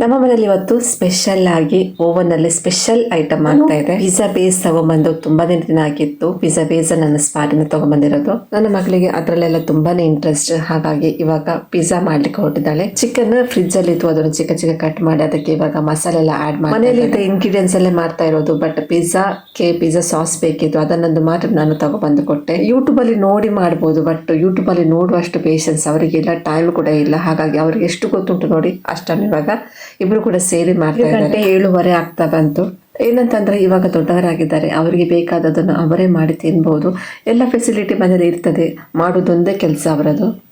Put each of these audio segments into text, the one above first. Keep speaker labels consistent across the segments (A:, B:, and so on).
A: ನಮ್ಮ ಮನೇಲಿ ಇವತ್ತು ಸ್ಪೆಷಲ್ ಆಗಿ ಓವನ್ ಅಲ್ಲಿ ಸ್ಪೆಷಲ್ ಐಟಮ್ ಆಗ್ತಾ ಇದೆ. ಪಿಜ್ಜಾ ಬೇಸ್ ತಗೊಂಡ್ಬಂದು ತುಂಬಾನೇ ದಿನ ಆಗಿತ್ತು. ಪಿಜ್ಜಾ ಬೇಸ್ ನನ್ನ ಸ್ಪಾಟಿನ ತಗೊಂಡ್ಬಂದಿರೋದು ನನ್ನ ಮಗಳಿಗೆ ಅದ್ರಲ್ಲೆಲ್ಲ ತುಂಬಾನೇ ಇಂಟ್ರೆಸ್ಟ್ ಹಾಗಾಗಿ ಇವಾಗ ಪಿಜ್ಜಾ ಮಾಡ್ಲಿಕ್ಕೆ ಹೊರಟಿದ್ದಾಳೆ. ಚಿಕನ್ ಫ್ರಿಜ್ ಅಲ್ಲಿ ಇತ್ತು. ಅದನ್ನು ಚಿಕ್ಕ ಚಿಕ್ಕ ಕಟ್ ಮಾಡಿ ಅದಕ್ಕೆ ಇವಾಗ ಮಸಾಲೆ ಎಲ್ಲ ಆಡ್ ಮಾಡಿ ಮನೆಯಲ್ಲಿ ಇಂಗ್ರೀಡಿಯೆಂಟ್ಸ್ ಅಲ್ಲೇ ಮಾಡ್ತಾ ಇರೋದು. ಬಟ್ ಪಿಜ್ಜಾ ಕೆ ಪಿಜ್ಜಾ ಸಾಸ್ ಬೇಕಿತ್ತು. ಅದನ್ನೊಂದು ಮಾತ್ರ ನಾನು ತಗೊಬಂದು ಕೊಟ್ಟೆ. ಯೂಟ್ಯೂಬ್ ಅಲ್ಲಿ ನೋಡಿ ಮಾಡ್ಬೋದು. ಬಟ್ ಯೂಟ್ಯೂಬ್ ಅಲ್ಲಿ ನೋಡುವಷ್ಟು ಪೇಷನ್ಸ್ ಅವರಿಗೆಲ್ಲ ಟೈಮ್ ಕೂಡ ಇಲ್ಲ. ಹಾಗಾಗಿ ಅವ್ರಿಗೆ ಎಷ್ಟು ಗೊತ್ತುಂಟು ನೋಡಿ ಅಷ್ಟನ್ನು ಇವಾಗ ಇಬ್ರು ಕೂಡ ಸೇರಿ ಮಾಡ್ತಾ ಗಂಟೆ ಏಳುವರೆ ಆಗ್ತಾ ಬಂತು. ಏನಂತಂದ್ರೆ ಇವಾಗ ದೊಡ್ಡವರಾಗಿದ್ದಾರೆ. ಅವರಿಗೆ ಬೇಕಾದದನ್ನು ಅವರೇ ಮಾಡಿ ತಿನ್ಬೋದು. ಎಲ್ಲ ಫೆಸಿಲಿಟಿ ಮನೇಲಿ ಇರ್ತದೆ. ಮಾಡೋದೊಂದೇ ಕೆಲಸ ಅವರದು.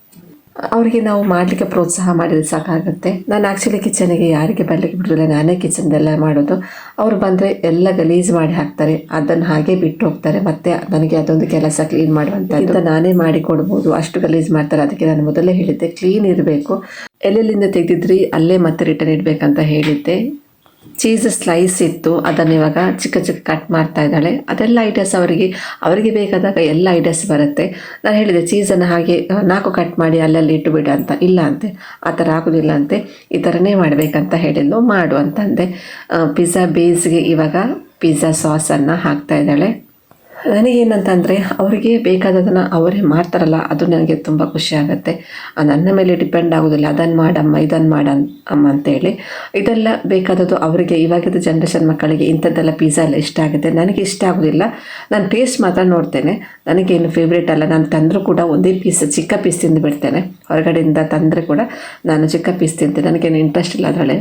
A: ಅವರಿಗೆ ನಾವು ಮಾಡಲಿಕ್ಕೆ ಪ್ರೋತ್ಸಾಹ ಮಾಡಿದ್ರೆ ಸಾಕಾಗುತ್ತೆ. ನಾನು ಆ್ಯಕ್ಚುಲಿ ಕಿಚನಿಗೆ ಯಾರಿಗೆ ಬರಲಿಕ್ಕೆ ಬಿಡೋದಿಲ್ಲ, ನಾನೇ ಕಿಚನ್ದೆಲ್ಲ ಮಾಡೋದು. ಅವರು ಬಂದರೆ ಎಲ್ಲ ಗಲೀಜು ಮಾಡಿ ಹಾಕ್ತಾರೆ, ಅದನ್ನು ಹಾಗೆ ಬಿಟ್ಟು ಹೋಗ್ತಾರೆ. ಮತ್ತೆ ನನಗೆ ಅದೊಂದು ಕೆಲಸ ಕ್ಲೀನ್ ಮಾಡುವಂಥದ್ದು ನಾನೇ ಮಾಡಿ ಕೊಡ್ಬೋದು, ಅಷ್ಟು ಗಲೀಜು ಮಾಡ್ತಾರೆ. ಅದಕ್ಕೆ ನಾನು ಮೊದಲೇ ಹೇಳಿದ್ದೆ ಕ್ಲೀನ್ ಇರಬೇಕು. ಎಲ್ಲೆಲ್ಲಿಂದ ತೆಗೆದಿದ್ರಿ, ಅಲ್ಲೇ ಮತ್ತೆ ರಿಟರ್ನ್ ಇಡಬೇಕಂತ ಹೇಳಿದ್ದೆ. ಚೀಸ್ ಸ್ಲೈಸ್ ಇತ್ತು. ಅದನ್ನು ಇವಾಗ ಚಿಕ್ಕ ಚಿಕ್ಕ ಕಟ್ ಮಾಡ್ತಾ ಇದ್ದಾಳೆ. ಅದೆಲ್ಲ ಐಡಿಯಾಸ್ ಅವರಿಗೆ ಅವರಿಗೆ ಬೇಕಾದಾಗ ಎಲ್ಲ ಐಡಿಯಾಸ್ ಬರುತ್ತೆ. ನಾನು ಹೇಳಿದೆ ಚೀಸನ್ನು ಹಾಗೆ ನಾಲ್ಕು ಕಟ್ ಮಾಡಿ ಅಲ್ಲಲ್ಲಿ ಇಟ್ಟು ಬಿಡು ಅಂತ. ಇಲ್ಲ ಅಂತೆ. ಆ ಥರ ಆಗೋದಿಲ್ಲ ಅಂತೆ. ಈ ಥರನೇ ಮಾಡಬೇಕಂತ ಹೇಳಿದ್ಲು. ಮಾಡು ಅಂತಂದೆ. ಪಿಜ್ಜಾ ಬೇಸ್ಗೆ ಇವಾಗ ಪಿಜ್ಜಾ ಸಾಸನ್ನು ಹಾಕ್ತಾ ಇದ್ದಾಳೆ. ನನಗೇನಂತಂದರೆ, ಅವರಿಗೆ ಬೇಕಾದದನ್ನು ಅವರೇ ಮಾಡ್ತಾರಲ್ಲ, ಅದು ನನಗೆ ತುಂಬ ಖುಷಿ ಆಗುತ್ತೆ. ನನ್ನ ಮೇಲೆ ಡಿಪೆಂಡ್ ಆಗೋದಿಲ್ಲ ಅದನ್ನು ಮಾಡಮ್ಮ ಇದನ್ನು ಮಾಡ ಅಮ್ಮ ಅಂತೇಳಿ. ಇದೆಲ್ಲ ಬೇಕಾದದ್ದು ಅವರಿಗೆ, ಇವಾಗಿದ್ದ ಜನ್ರೇಷನ್ ಮಕ್ಕಳಿಗೆ ಇಂಥದ್ದೆಲ್ಲ ಪಿಜ್ಜಾ ಎಲ್ಲ ಇಷ್ಟ ಆಗುತ್ತೆ. ನನಗೆ ಇಷ್ಟ ಆಗೋದಿಲ್ಲ. ನಾನು ಟೇಸ್ಟ್ ಮಾತ್ರ ನೋಡ್ತೇನೆ. ನನಗೇನು ಫೇವ್ರೇಟ್ ಅಲ್ಲ, ನಾನು ತಂದರೂ ಕೂಡ ಒಂದೇ ಪೀಸ್ ಚಿಕ್ಕ ಪೀಸ್ ತಿಂದು ಬಿಡ್ತೇನೆ. ಹೊರಗಡೆಯಿಂದ ತಂದರೆ ಕೂಡ ನಾನು ಚಿಕ್ಕ ಪೀಸ್ ತಿಂತೆ, ನನಗೇನು ಇಂಟ್ರೆಸ್ಟ್ ಇಲ್ಲ ಅದರಲ್ಲೇ.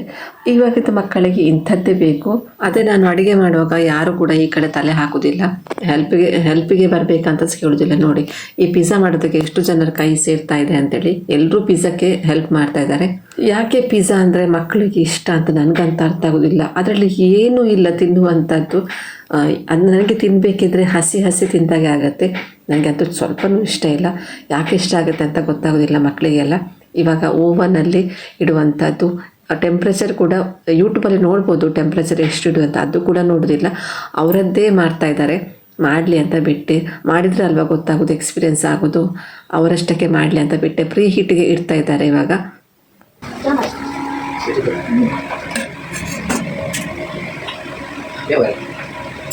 A: ಇವಾಗಿದ್ದ ಮಕ್ಕಳಿಗೆ ಇಂಥದ್ದೇ ಬೇಕು. ಅದೇ ನಾನು ಅಡುಗೆ ಮಾಡುವಾಗ ಯಾರು ಕೂಡ ಈ ಕಡೆ ತಲೆ ಹಾಕೋದಿಲ್ಲ. ಹೆಲ್ಪಿಗೆ ಹೆಲ್ಪಿಗೆ ಬರಬೇಕಂತ ಕೇಳೋದಿಲ್ಲ. ನೋಡಿ, ಈ ಪಿಜ್ಜಾ ಮಾಡೋದಕ್ಕೆ ಎಷ್ಟು ಜನರ ಕೈ ಸೇರ್ತಾ ಇದೆ ಅಂತೇಳಿ ಎಲ್ಲರೂ ಪಿಜ್ಜಾಕ್ಕೆ ಹೆಲ್ಪ್ ಮಾಡ್ತಾ ಇದ್ದಾರೆ. ಯಾಕೆ ಪಿಜ್ಜಾ ಅಂದರೆ ಮಕ್ಕಳಿಗೆ ಇಷ್ಟ ಅಂತ ನನಗಂತ ಅರ್ಥ ಆಗೋದಿಲ್ಲ. ಅದರಲ್ಲಿ ಏನೂ ಇಲ್ಲ ತಿನ್ನುವಂಥದ್ದು ಅದು ನನಗೆ ತಿನ್ನಬೇಕಿದ್ರೆ ಹಸಿ ಹಸಿ ತಿಂದಾಗೆ ಆಗುತ್ತೆ. ನನಗೆ ಅದು ಸ್ವಲ್ಪನೂ ಇಷ್ಟ ಇಲ್ಲ. ಯಾಕೆ ಇಷ್ಟ ಆಗುತ್ತೆ ಅಂತ ಗೊತ್ತಾಗೋದಿಲ್ಲ ಮಕ್ಕಳಿಗೆಲ್ಲ ಇವಾಗ ಓವನಲ್ಲಿ ಇಡುವಂಥದ್ದು ಟೆಂಪ್ರೇಚರ್ ಕೂಡ ಯೂಟ್ಯೂಬಲ್ಲಿ ನೋಡ್ಬೋದು ಟೆಂಪ್ರೇಚರ್ ಎಷ್ಟು ಇಡುವಂಥ ಅದು ಕೂಡ ನೋಡೋದಿಲ್ಲ. ಅವರದ್ದೇ ಮಾಡ್ತಾ ಇದ್ದಾರೆ. ಮಾಡಲಿ ಅಂತ ಬಿಟ್ಟೆ ಮಾಡಿದರೆ ಅಲ್ವಾ ಗೊತ್ತಾಗೋದು ಎಕ್ಸ್ಪೀರಿಯೆನ್ಸ್ ಆಗೋದು? ಅವರಷ್ಟಕ್ಕೆ ಮಾಡಲಿ ಅಂತ ಬಿಟ್ಟೆ ಪ್ರೀ ಹೀಟ್ಗೆ ಇಡ್ತಾ ಇದ್ದಾರೆ ಇವಾಗ.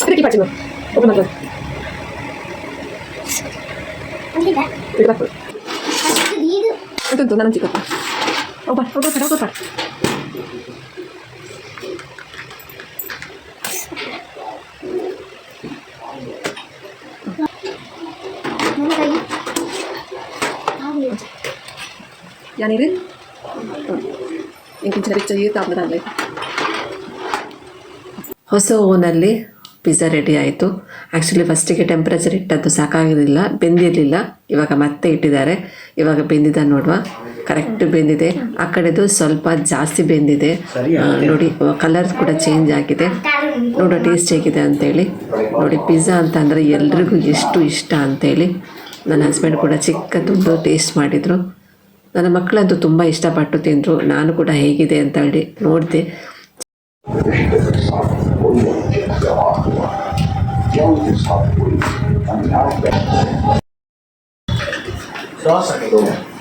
B: Pergi Cari cari tahu benar lagi.
A: ಹೊಸ ಓನಲ್ಲಿ ಪಿಜ್ಜಾ ರೆಡಿ ಆಯಿತು. ಆ್ಯಕ್ಚುಲಿ ಫಸ್ಟಿಗೆ ಟೆಂಪ್ರೇಚರ್ ಇಟ್ಟದ್ದು ಸಾಕಾಗಿರಲಿಲ್ಲ ಬೆಂದಿರಲಿಲ್ಲ. ಇವಾಗ ಮತ್ತೆ ಇಟ್ಟಿದ್ದಾರೆ. ಇವಾಗ ಬೆಂದಿದ ನೋಡುವ. ಕರೆಕ್ಟ್ ಬೆಂದಿದೆ. ಆ ಕಡೆದು ಸ್ವಲ್ಪ ಜಾಸ್ತಿ ಬೆಂದಿದೆ. ನೋಡಿ ಕಲರ್ ಕೂಡ ಚೇಂಜ್ ಆಗಿದೆ. ನೋಡೋ ಟೇಸ್ಟ್ ಹೇಗಿದೆ ಅಂತೇಳಿ. ನೋಡಿ ಪಿಜ್ಜಾ ಅಂತಂದರೆ ಎಲ್ರಿಗೂ ಎಷ್ಟು ಇಷ್ಟ ಅಂತೇಳಿ. ನನ್ನ ಹಸ್ಬೆಂಡ್ ಕೂಡ ಚಿಕ್ಕ ತುಂಬ ಟೇಸ್ಟ್ ಮಾಡಿದರು. ನನ್ನ ಮಕ್ಕಳಂತೂ ತುಂಬ ಇಷ್ಟಪಟ್ಟು ತಿಂದರು ನಾನು ಕೂಡ ಹೇಗಿದೆ ಅಂತ ಹೇಳಿ ನೋಡಿದೆ.
C: ಸಾಕು